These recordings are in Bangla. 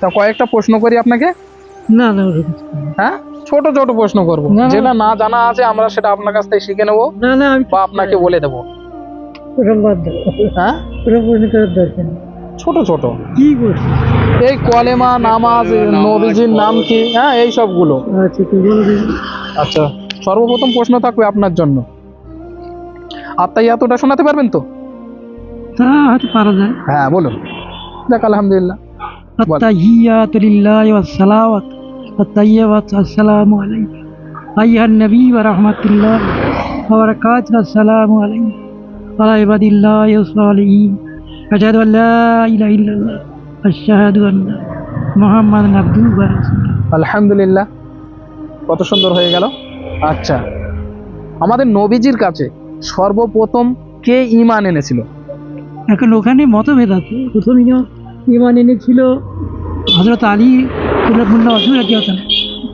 তা কয়েকটা প্রশ্ন করি আপনাকে? না না। হ্যাঁ? ছোট ছোট প্রশ্ন করব। যেটা না জানা আছে আমরা সেটা আপনার কাছ থেকে শিখে নেব না না আমি বা আপনাকে বলে দেবো। হ্যাঁ? ওটা প্রশ্ন করার দরকার ছোট ছোট। কি করছি এই কলেমা নামাজ নবীজির নাম কি? হ্যাঁ এই সবগুলো। আচ্ছা। আচ্ছা সর্বপ্রথম প্রশ্ন থাকবে আপনার জন্য। আত্মাই এতটা শোনাতে পারবেন তো? তা হয়তো পারা যায়। হ্যাঁ বলুন। দেখ আলহামদুলিল্লাহ। التحيات لله والصلوات والطيبات السلام عليك أيها النبي ورحمة الله وبركاته السلام عليك وعلى عباد الله الصالحين أشهد أن لا إله إلا الله أشهد أن محمد عبده ورسوله আলহামদুলিল্লাহ কত সুন্দর হয়ে গেল আচ্ছা আমাদের নবীজির কাছে সর্বপ্রথম কে ইমান এনেছিল এখন ওখানে মতভেদ আছে প্রথম ইমা- ইমান এনেছিল। হজরত আলী কুল্লাবুল্লাহ রাজি আছেন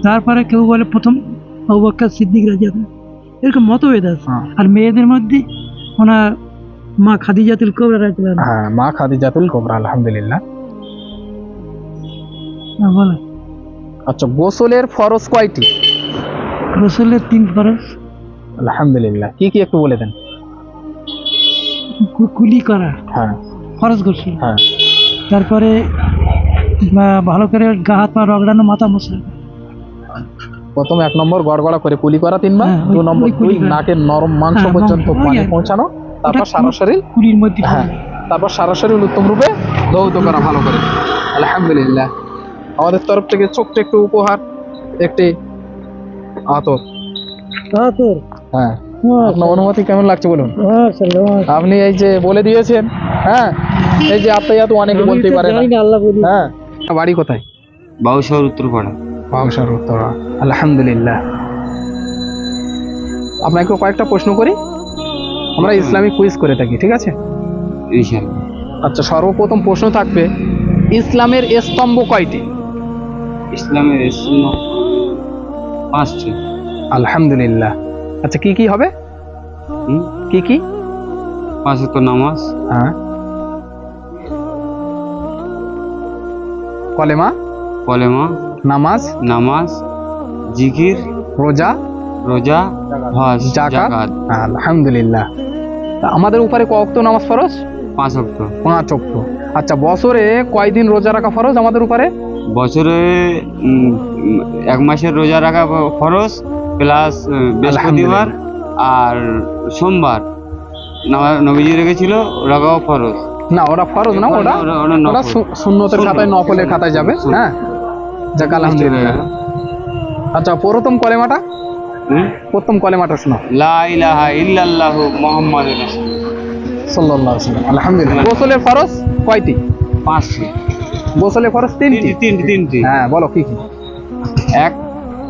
তারপরে কেউ বলে প্রথম সিদ্দিক রাজি আছেন এরকম মতভেদ আছে। হ্যাঁ। আর মেয়েদের মধ্যে ওনার মা খাদিজাতুল কোবরা রাজি হ্যাঁ মা খাদিজাতুল কোবরা আলহামদুলিল্লাহ। বলে আচ্ছা গোসলের ফরজ কয়টি? রসুলের তিন ফরজ। আলহামদুলিল্লাহ। কি কি একটু বলে দেন। কুলি করা। হ্যাঁ। ফরজ গোসল। হ্যাঁ। তারপরে ভালো করে গা হাত পা রগড়ানো মাথা মশা প্রথম এক নম্বর গড়গড়া করে কুলি করা তিনবার। হ্যাঁ, দু নম্বর দুই করা। নাকের নরম মাংস হ্যাঁ, পর্যন্ত পানি পৌঁছানো। তারপর সারা শরীর কুলির মধ্যে হ্যাঁ তারপর সারা শরীর উত্তম রূপে ধৌত করা ভালো করে। আলহামদুলিল্লাহ। আমাদের তরফ থেকে ছোট্ট একটু উপহার একটি আতর। আতর? হ্যাঁ। আপনার অনুমতি কেমন লাগছে বলুন? আপনি এই যে বলে দিয়েছেন হ্যাঁ এই যে আত্মাই তো অনেকে বলতে পারে হ্যাঁ। বাড়ি কোথায়? বাউশহর উত্তরপাড়া। বাংশার উত্তরা আলহামদুলিল্লাহ। আপনাকে কয়েকটা প্রশ্ন করি। আমরা ইসলামিক কুইজ করে থাকি ঠিক আছে? আচ্ছা সর্বপ্রথম প্রশ্ন থাকবে ইসলামের স্তম্ভ কয়টি? ইসলামের ইসলাম পাঁচটি। আলহামদুলিল্লাহ। আচ্ছা কি কি হবে? কি? কি পাঁচ ওয়াক্ত নামাজ। হ্যাঁ। কলেমা কলেমা নামাজ? নামাজ। জিকির। রোজা? রোজা হজ জাকাত? আলহামদুলিল্লাহ। তা আমাদের উপরে কত নামাজ ফরজ? পাঁচ ওয়াক্ত। পাঁচ অক্ট আচ্ছা বছরে কয়দিন রোজা রাখা ফরজ আমাদের উপরে? বছরে এক মাসের রোজা রাখা ফরজ প্লাস বৃহস্পতিবার। আর সোমবার নবা- নবীজি রেখেছিল রাগাও ফরজ। না ওটা ফরজ না ওটা ওটা- ওটা ওটা সুন্নতের খাতায় নফলের খাতায় যাবে হ্যাঁ? যাক আলহামদুলিল্লাহ। আচ্ছা প্রথম কলেমাটা? হুম? প্রথম কলেমাটা শোনো। লা ইলাহা ইল্লাল্লাহু মুহাম্মাদুর রাসূল সাল্লাল্লাহু আলাইহি ওয়াসাল্লাম। আলহামদুলিল্লাহ। গোসলের ফরজ কয়টি? পাঁচটি। গোসলের ফরজ তিনটি তিনটি তিনটি। হ্যাঁ বলো কি কি? এক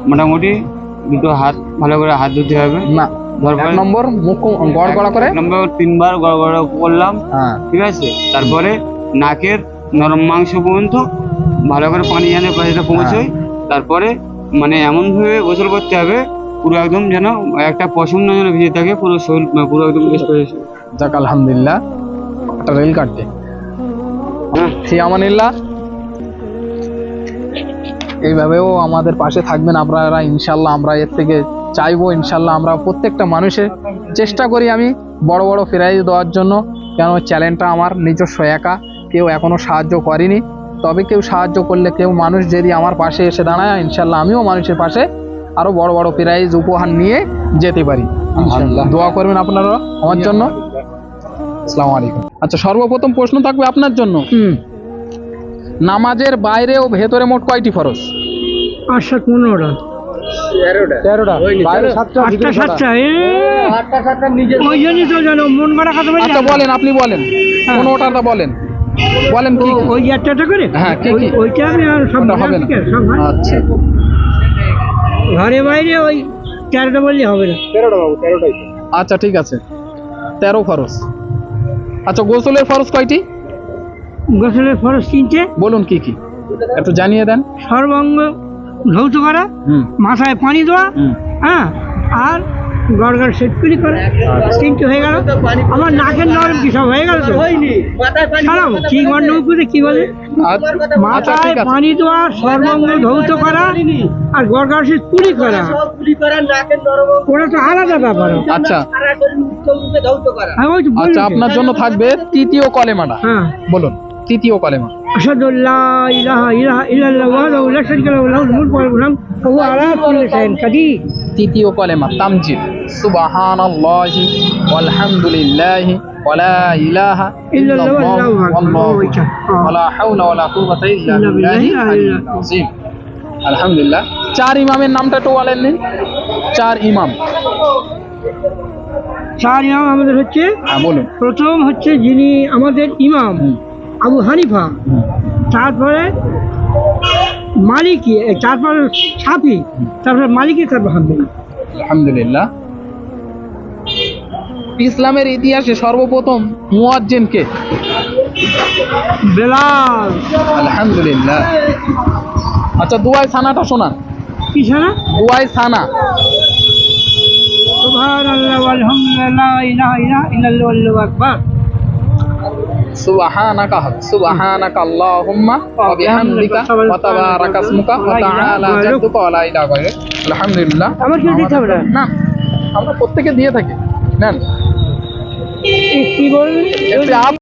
মোটামুটি দুটো হাত ভালো করে হাত ধুতে হবে। না এক নম্বর মুখ গড়গড়া করে? নম্বর তিনবার গড় গড় করলাম হ্যাঁ। ঠিক আছে? তারপরে নাকের নরম মাংস পর্যন্ত ভালো করে পানি যেন পানিটা পৌঁছয় তারপরে মানে এমন ভাবে গোসল করতে হবে পুরো একদম যেন একটা না যেন ভিজে থাকে পুরো শরীর পুরো একদম যাক আলহামদুলিল্লাহ একটা রেল কাটতে হ্যাঁ ফি আমানিল্লাহ এইভাবেও আমাদের পাশে থাকবেন আপনারা ইনশাল্লাহ আমরা এর থেকে চাইব ইনশাল্লাহ আমরা প্রত্যেকটা মানুষের চেষ্টা করি আমি বড় বড় প্রাইজ দেওয়ার জন্য। কেন চ্যালেঞ্জটা আমার নিজস্ব একা কেউ এখনও সাহায্য করেনি। তবে কেউ সাহায্য করলে কেউ মানুষ যদি আমার পাশে এসে দাঁড়ায় ইনশাল্লাহ আমিও মানুষের পাশে আরও বড় বড় প্রাইজ উপহার নিয়ে যেতে পারি। দোয়া করবেন আপনারা আমার জন্য। আসসালামু আলাইকুম। আচ্ছা সর্বপ্রথম প্রশ্ন থাকবে আপনার জন্য। হুম। নামাজের বাইরে ও ভেতরে মোট কয়টি ফরজ? আটশো পনেরোটা তেরোটা। বাইরে আটটা সাতটা। ওই জন্যই তো জানো মন করা কথা বলি আচ্ছা বলেন আপনি বলেন। পনেরোটা বলেন। বলেন কি কি? ওই একটা একটা করে? হ্যাঁ, কি কি? ওই- ওইটা সব হবে না। ঠিক আছে, আচ্ছা। ঘরে বাইরে ওই তেরোটা বললে হবে না। আচ্ছা ঠিক আছে। তেরো ফরজ আচ্ছা গোসলের ফরজ কয়টি? গোসলের ফরস তিনটে। বলুন কি কি? একটু জানিয়ে দেন। সর্বাঙ্গ ধৌত করা মাথায় পানি দেওয়া হ্যাঁ আর গড়গড় সেটকুলি করে তিনটে হয়ে গেল। আমার নাকের নরম কি সব হয়ে গেল তো? ছাড়াও কি গন্ডমুখে কি বলে? আচ্ছা আচ্ছা মাথায় পানি দেওয়া সর্বঙ্গ ধৌত করা আর গড়গড় সে পুরি করা। ওটা তো আলাদা ব্যাপার। আচ্ছা। আমি বলছি আচ্ছা আপনার জন্য থাকবে তৃতীয় কলেমাটা। হ্যাঁ। বলুন। তৃতীয় কলেমা أشهد أن لا إله إله إلا الله وحده لا شريك له له الملك وله الحمد وهو على كل شيء قدير তৃতীয় কলেমা তামজিদ সুবহানাল্লাহি ওয়ালহামদুলিল্লাহি ওয়ালা ইলাহা ইল্লাল্লাহ ওয়াল্লাহু ওয়ালা হাওলা ওয়ালা কুওয়াতা ইল্লা ইল্লা বিল্লাহি বিল্লাহি আলিয়্যিল আযীম আলহামদুলিল্লাহ চার ইমামের নামটা একটু বলেন নিন চার ইমাম চার ইমাম আমাদের হচ্ছে হ্যাঁ বলুন প্রথম হচ্ছে যিনি আমাদের ইমাম হুম, আবু হানিফা। তারপরে মালিকি তারপরে সাফি তারপরে মালিকি তারপর হাম্বলি আলহামদুলিল্লাহ। ইসলামের ইতিহাসে সর্বপ্রথম মুয়াজ্জিন কে বেলাল। আলহামদুলিল্লাহ। আচ্ছা দুয়াই সানাটা শোনান কি ছাড়া দুয়াই সানা। সুবহান আল্লাহ আলহামদুলিল্লাহ ইলাহা ইলাহা ইল্লাল্লাহু আকবার। সুবহানাকা সুবহানাকা আল্লাহুম্মা ওয়া বিহামদিকা ওয়া তাবারাকা ইসমুকা ওয়া তাআলা জাদ্দুকা ওয়া লা ইলাহা গায়রুক আলহামদুলিল্লাহ। আমার কি দিতে হবে? না? আমরা প্রত্যেকে দিয়ে থাকি। নেন। কি আপ